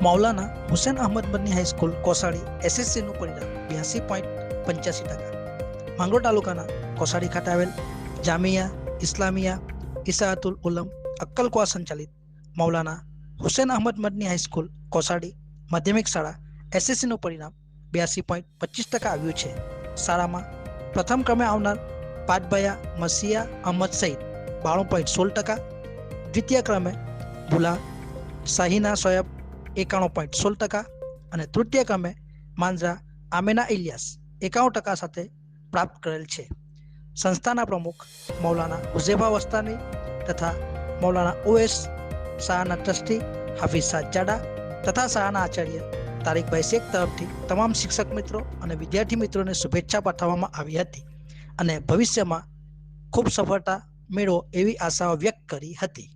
Maulana Husain Ahmad high school Kosadi એસએસસીનું પરિણામ બ્યાસી પોઈન્ટ પંચ્યાસી ટકા. માંગરોળ તાલુકાના કોસાડી ખાતે આવેલ જામિયા ઇસ્લામિયા ઇસાહતુલ ઉલમ અક્કલકુવા સંચાલિત મૌલાના હુસેન અહમદ મદની હાઈસ્કૂલ કોસાડી માધ્યમિક શાળા એસએસસીનું પરિણામ બ્યાસી પોઈન્ટ પચીસ ટકા આવ્યું છે. શાળામાં પ્રથમ ક્રમે આવનાર પાટભાયા મસિયા અહમદ સઈદ બાણું પોઈન્ટ સોળ ટકા. દ્વિતીય ક્રમે ભુલા શાહીના સોયબ એકાણું પોઈન્ટ સોળ ટકા અને તૃતીય ક્રમે માંજરા આમેના ઇલિયાસ એકાણું ટકા સાથે પ્રાપ્ત કરેલ છે. સંસ્થાના પ્રમુખ મૌલાના હુઝેફા વસ્તાની તથા Maulana O S trustee Hafiz Sajada તથા શાહના આચાર્ય તારીખભાઈ શેખ તરફથી તમામ શિક્ષક મિત્રો અને વિદ્યાર્થી મિત્રોને શુભેચ્છા પાઠવવામાં આવી હતી અને ભવિષ્યમાં ખૂબ સફળતા મેળવો એવી આશાઓ વ્યક્ત કરી હતી.